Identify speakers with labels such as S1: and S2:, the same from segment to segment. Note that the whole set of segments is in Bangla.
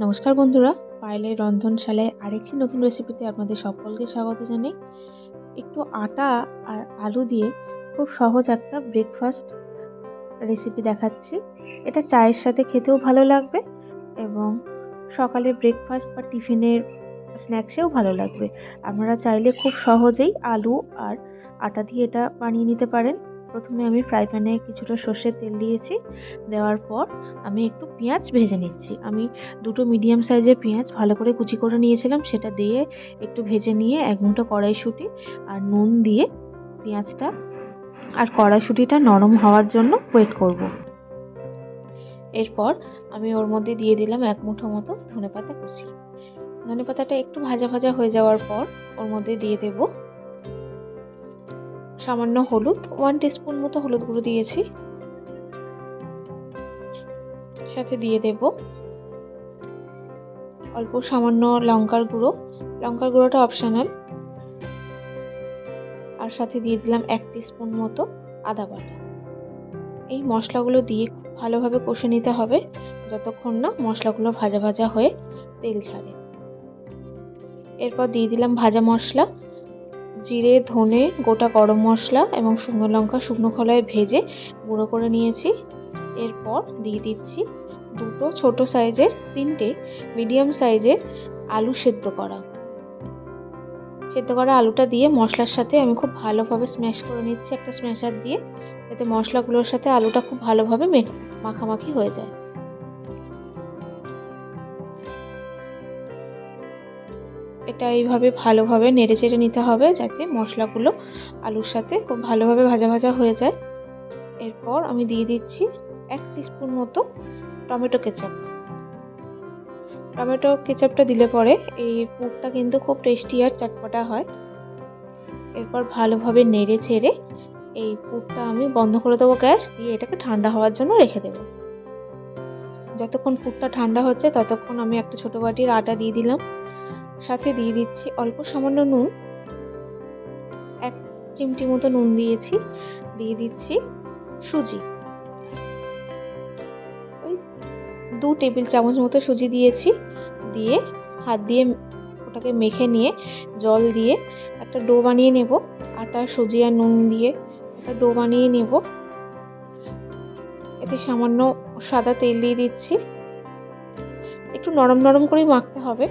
S1: নমস্কার বন্ধুরা, পায়েলের রন্ধনশালায় আরেকটি নতুন রেসিপিতে আপনাদের সকলকে স্বাগত জানাই। একটু আটা আর আলু দিয়ে খুব সহজ একটা ব্রেকফাস্ট রেসিপি দেখাচ্ছি। এটা চায়ের সাথে খেতেও ভালো লাগবে এবং সকালে ব্রেকফাস্ট বা টিফিনের স্ন্যাক্সেও ভালো লাগবে। আপনারা চাইলে খুব সহজেই আলু আর আটা দিয়ে এটা বানিয়ে নিতে পারেন। প্রথমে আমি ফ্রাই প্যানে কিছুটা সর্ষের তেল দিয়েছি, দেওয়ার পর আমি একটু পেঁয়াজ ভেজে নিচ্ছি আমি দুটো মিডিয়াম সাইজের পেঁয়াজ ভালো করে কুচি করে নিয়েছিলাম, সেটা দিয়ে একটু ভেজে নিয়ে এক মুঠো কড়াইশুঁটি আর নুন দিয়ে পেঁয়াজটা আর কড়াইশুঁটিটা নরম হওয়ার জন্য ওয়েট করব। এরপর আমি ওর মধ্যে দিয়ে দিলাম এক মুঠো মতো ধনে পাতা কুচি ধনে পাতাটা একটু ভাজা ভাজা হয়ে যাওয়ার পর ওর মধ্যে দিয়ে দেব সামান্য হলুদ ওয়ান টিস্পুন মতো হলুদ গুঁড়ো দিয়েছি। সাথে দিয়ে দেব অল্প সামান্য লঙ্কার গুঁড়ো। লঙ্কার গুঁড়োটা অপশনাল আর সাথে দিয়ে দিলাম এক স্পুন মতো আদা বাটা। এই মশলাগুলো দিয়ে খুব ভালোভাবে কষে নিতে হবে, যতক্ষণ না মশলাগুলো ভাজা ভাজা হয়ে তেল ছাড়ে। এরপর দিয়ে দিলাম ভাজা মশলা। জিরে, ধনে, গোটা গরম মশলা এবং শুকনো লঙ্কা শুকনো খোলায় ভেজে গুঁড়ো করে নিয়েছি। এরপর দিয়ে দিচ্ছি দুটো ছোট সাইজের তিনটে মিডিয়াম সাইজের আলু সেদ্ধ করা। সেদ্ধ করা আলুটা দিয়ে মশলার সাথে আমি খুব ভালোভাবে স্ম্যাশ করে নিচ্ছি একটা স্ম্যাশার দিয়ে। যাতে মশলাগুলোর সাথে আলুটা খুব ভালোভাবে মাখামাখি হয়ে যায়। এটা এইভাবে ভালোভাবে নেড়ে চেড়ে নিতে হবে যাতে মশলাগুলো আলুর সাথে খুব ভালোভাবে ভাজা ভাজা হয়ে যায়। এরপর আমি দিয়ে দিচ্ছি এক স্পুন মতো টমেটো কেচাপ। টমেটো কেচাপটা দিলে পরে এই পুরটা কিন্তু খুব টেস্টি আর চটপটা হয়। এরপর ভালোভাবে নেড়ে ছেড়ে এই পুরটা আমি বন্ধ করে দেবো গ্যাস, দিয়ে এটাকে ঠান্ডা হওয়ার জন্য রেখে দেবো। যতক্ষণ পুরটা ঠান্ডা হচ্ছে ততক্ষণ আমি একটা ছোটো বাটির আটা দিয়ে দিলাম। সাথে দিয়ে দিচ্ছি অল্প সামান্য নুন। এক চিমটি মতো নুন দিয়েছি, দিয়ে দিচ্ছি সুজি। ওই দু টেবিল চামচ মতো সুজি দিয়েছি, দিয়ে হাত দিয়ে ওটাকে মেখে নিয়ে জল দিয়ে একটা ডো বানিয়ে নেব, আটা, সুজি আর নুন দিয়ে একটা ডো বানিয়ে নেব। এতে সামান্য সাদা তেল দিয়ে দিচ্ছি। একটু নরম নরম করেই মাখতে হবে।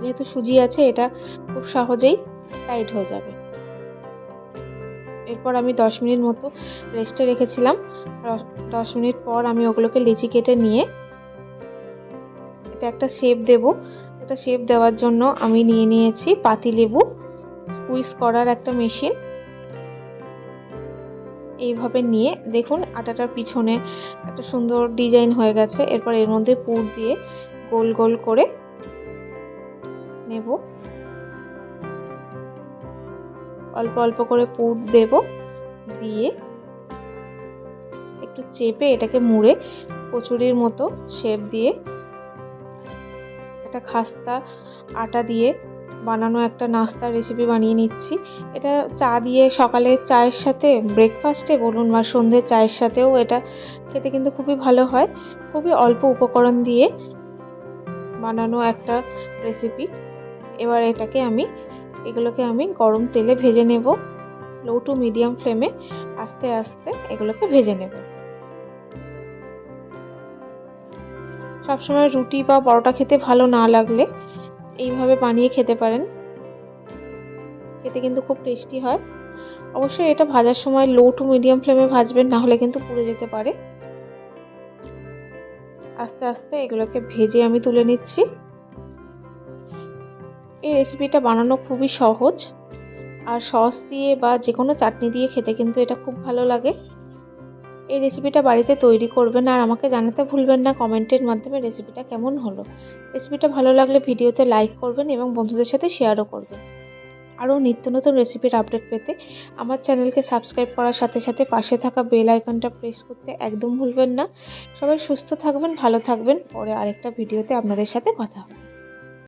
S1: যেহেতু সুজি আছে, এটা খুব সহজেই টাইট হয়ে যাবে। এরপর আমি দশ মিনিট মতো রেস্টে রেখেছিলাম। দশ মিনিট পর আমি ওগুলোকে লিচি কেটে নিয়ে এটা একটা শেপ দেব। এটা শেপ দেওয়ার জন্য আমি নিয়ে নিয়েছি পাতি লেবু। স্কুইজ করার একটা মেশিন এইভাবে নিয়ে দেখুন আটাটার পিছনে একটা সুন্দর ডিজাইন হয়ে গেছে। এরপর এর মধ্যে পুর দিয়ে গোল গোল করে নেব। অল্প অল্প করে পুর দেব দিয়ে একটু চেপে এটাকে মুড়ে কচুরির মতো শেপ দিয়ে একটা খাস্তা আটা দিয়ে বানানো একটা নাস্তার রেসিপি বানিয়ে নিচ্ছি। এটা চা দিয়ে সকালে চায়ের সাথে ব্রেকফাস্টে বলুন বা সন্ধ্যের চায়ের সাথেও এটা খেতে কিন্তু খুবই ভালো হয়। খুবই অল্প উপকরণ দিয়ে বানানো একটা রেসিপি এবার এটাকে আমি, এগুলোকে আমি গরম তেলে ভেজে নেব। লো টু মিডিয়াম ফ্লেমে আস্তে আস্তে এগুলোকে ভেজে নেব। সবসময় রুটি বা পরোটা খেতে ভালো না লাগলে এইভাবে বানিয়ে খেতে পারেন। খেতে কিন্তু খুব টেস্টি হয়। অবশ্যই এটা ভাজার সময় লো টু মিডিয়াম ফ্লেমে ভাজবেন, না হলে কিন্তু পুড়ে যেতে পারে। আস্তে আস্তে এগুলোকে ভেজে আমি তুলে নিচ্ছি। এই রেসিপিটা বানানো খুবই সহজ। আর সস দিয়ে বা যে কোনো চাটনি দিয়ে খেতে কিন্তু এটা খুব ভালো লাগে। এই রেসিপিটা বাড়িতে তৈরি করবেন আর আমাকে জানাতে ভুলবেন না কমেন্টের মাধ্যমে রেসিপিটা কেমন হলো। রেসিপিটা ভালো লাগলে ভিডিওতে লাইক করবেন এবং বন্ধুদের সাথে শেয়ারও করবেন। আরও নিত্য নতুন রেসিপির আপডেট পেতে আমার চ্যানেলকে সাবস্ক্রাইব করার সাথে সাথে পাশে থাকা বেল আইকনটা প্রেস করতে একদম ভুলবেন না। সবাই সুস্থ থাকবেন, ভালো থাকবেন। পরে আরেকটা ভিডিওতে আপনাদের সাথে কথা হবে।